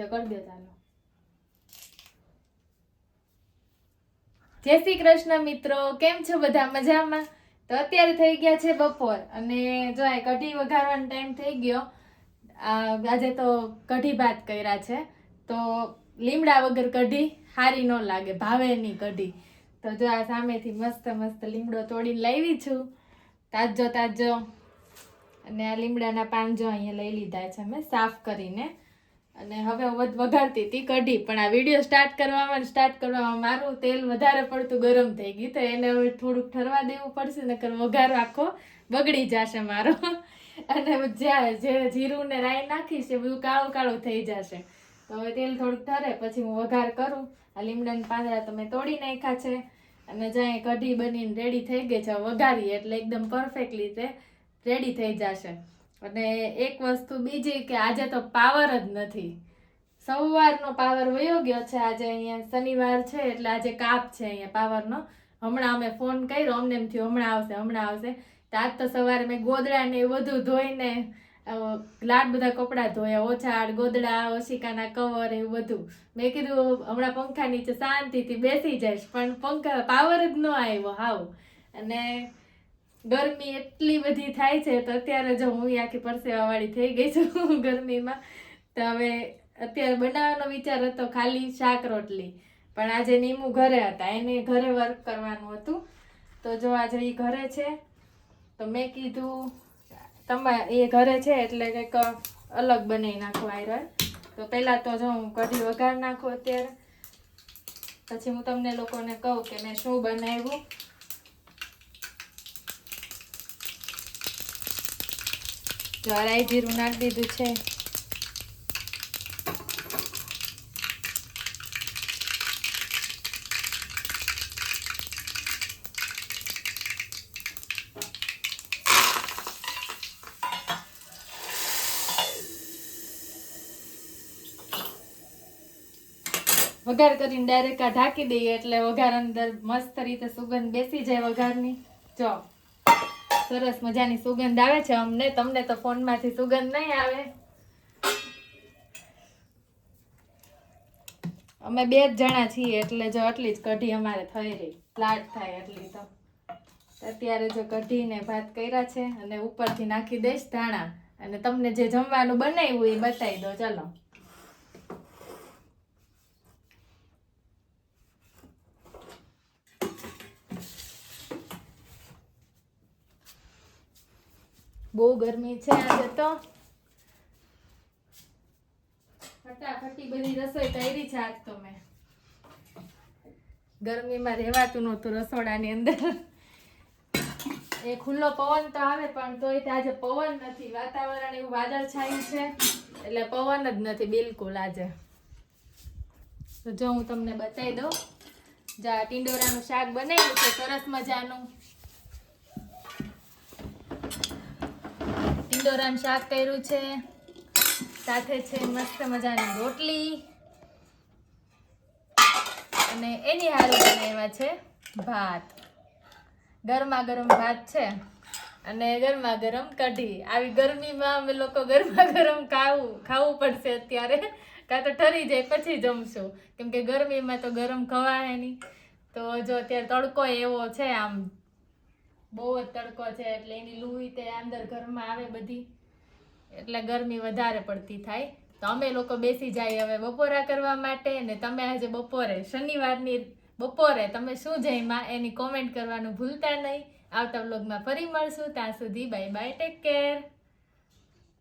લે કરી દે ચાલો. જય શ્રી કૃષ્ણ મિત્રો, કેમ છો બધા? મજામાં? તો અત્યારે થઈ ગયા છે બપોર અને જો આ કઢી વઘારવાનો ટાઈમ થઈ ગયો. આજે તો કઢી ભાત કર્યા છે. તો લીમડા વગર કઢી સારી ન લાગે, ભાવે નહીં કઢી. તો જો આ સામેથી મસ્ત મસ્ત લીમડો તોડીને લાવી છું. તાજો તાજો. અને આ લીમડાના પાન જો અહીંયા લઈ લીધા છે મેં સાફ કરીને. અને હવે વધ- વઘારતી હતી કઢી, પણ આ વીડિયો સ્ટાર્ટ કરવામાં સ્ટાર્ટ કરવામાં મારું તેલ વધારે પડતું ગરમ થઈ ગયું તો એને હવે થોડુંક ઠરવા દેવું પડશે, નકર વઘાર આખો બગડી જશે મારો. અને જ્યાં જે જીરું ને રાઈ નાખીશ એ બધું કાળું કાળું થઈ જશે. તો હવે તેલ થોડુંક ઠરે, પછી હું વઘાર કરું. આ લીમડાના પાંદડા તમે તોડી નાખ્યા છે. અને જ્યાં કઢી બનીને રેડી થઈ ગઈ છે વઘારીએ એટલે એકદમ પરફેક્ટ રીતે રેડી થઈ જશે. અને એક વસ્તુ બીજી કે આજે તો પાવર જ નથી. સવારનો પાવર વયો ગયો છે, આજે અહીંયા શનિવાર છે, એટલે આજે કાપ છે અહીંયા પાવરનો. હમણાં અમે ફોન કર્યો, અમને એમ થયું હમણાં આવશે હમણાં આવશે. તો આજ તો સવારે મેં ગોદડાને એ બધું ધોઈને લાડ બધા કપડાં ધોયા ઓછાડ ગોદડા, ઓશિકાના કવર, એવું બધું. મેં કીધું, હમણાં પંખા નીચે શાંતિથી બેસી જઈશ, પણ પંખા પાવર જ ન આવ્યો, હાવ. અને ગરમી એટલી બધી થાય છે તો અત્યારે જો હું આખી પરસેવાવાળી થઈ ગઈ છું ગરમીમાં, તો હવે અત્યારે બનાવવાનો વિચાર હતો ખાલી શાક રોટલી. પણ આજે નીમુ ઘરે હતા, એને ઘરે વર્ક કરવાનું હતું. તો જો આજે એ ઘરે છે, તો મેં કીધું તમે, એ ઘરે છે એટલે કંઈક અલગ બનાવી નાખું આયરન. તો પહેલાં તો જો હું કઢી વઘાર નાખું અત્યારે. પછી હું તમને લોકોને કહું કે મેં શું બનાવ્યું. જો જીરું નાખી દીધું છે. વઘાર કરીને ડાયરેક્ટ ઢાંકી દઈએ એટલે વઘાર અંદર મસ્ત રીતે સુગંધ બેસી જાય વઘારની. જો. સરસ મજાની સુગંધ આવે છે. અમને તમને તો ફોનમાંથી સુગંધ નહીં આવે. અમે બે જ જણા છીએ એટલે જો આટલી જ કઢી અમારે થઈ રહી. લાટ થાય એટલી તો. અત્યારે જો કઢીને ભાત કર્યા છે અને ઉપરથી નાખી દઈશ ધાણા. અને તમને જે જમવાનું બનાવ્યું એ બતાવી દો. ચલો. બહુ ગરમી છે આજે તો. ફટાફટી બધી રસોઈ કરી છે આજ તો મેં. ગરમીમાં રહેવાતું નહોતું રસોડાની અંદર. એ ખુલ્લો પવન તો આવે પણ તોય આજે પવન નથી. વાતાવરણ એવું વાદળ છાયું છે. એટલે પવન જ નથી બિલકુલ આજે. તો જો હું તમને બતાવી દઉં. જા ટીંડોરાનું શાક બનાવ્યું છે સરસ મજાનું. ટિંડોરાનું શાક કર્યું છે. સાથે છે મસ્ત મજાની રોટલી. અને એની હારું બનાવ્યા છે ભાત. ગરમા ગરમ ભાત છે. અને ગરમા ગરમ કઢી. આવી ગરમીમાં અમે લોકો ગરમા ગરમ ખાવું ખાવું પડશે અત્યારે. કાં તો ઠરી જાય, પછી જમશું. કેમ કે ગરમીમાં તો ગરમ ખવાય નહીં. તો જો અત્યારે તડકો એવો છે આમ. બહુ જ તડકો છે એટલે એની લૂઈ તે અંદર ઘરમાં આવે બધી. એટલે ગરમી વધારે પડતી થાય. તો અમે લોકો બેસી જાય હવે બપોરા કરવા માટે ને તમે આજે બપોરે, શનિવારની બપોરે તમે શું જઈમાં એની કોમેન્ટ કરવાનું ભૂલતા નહીં. આવતા બ્લોગમાં ફરી મળશું. ત્યાં સુધી બાય બાય ટેક કેર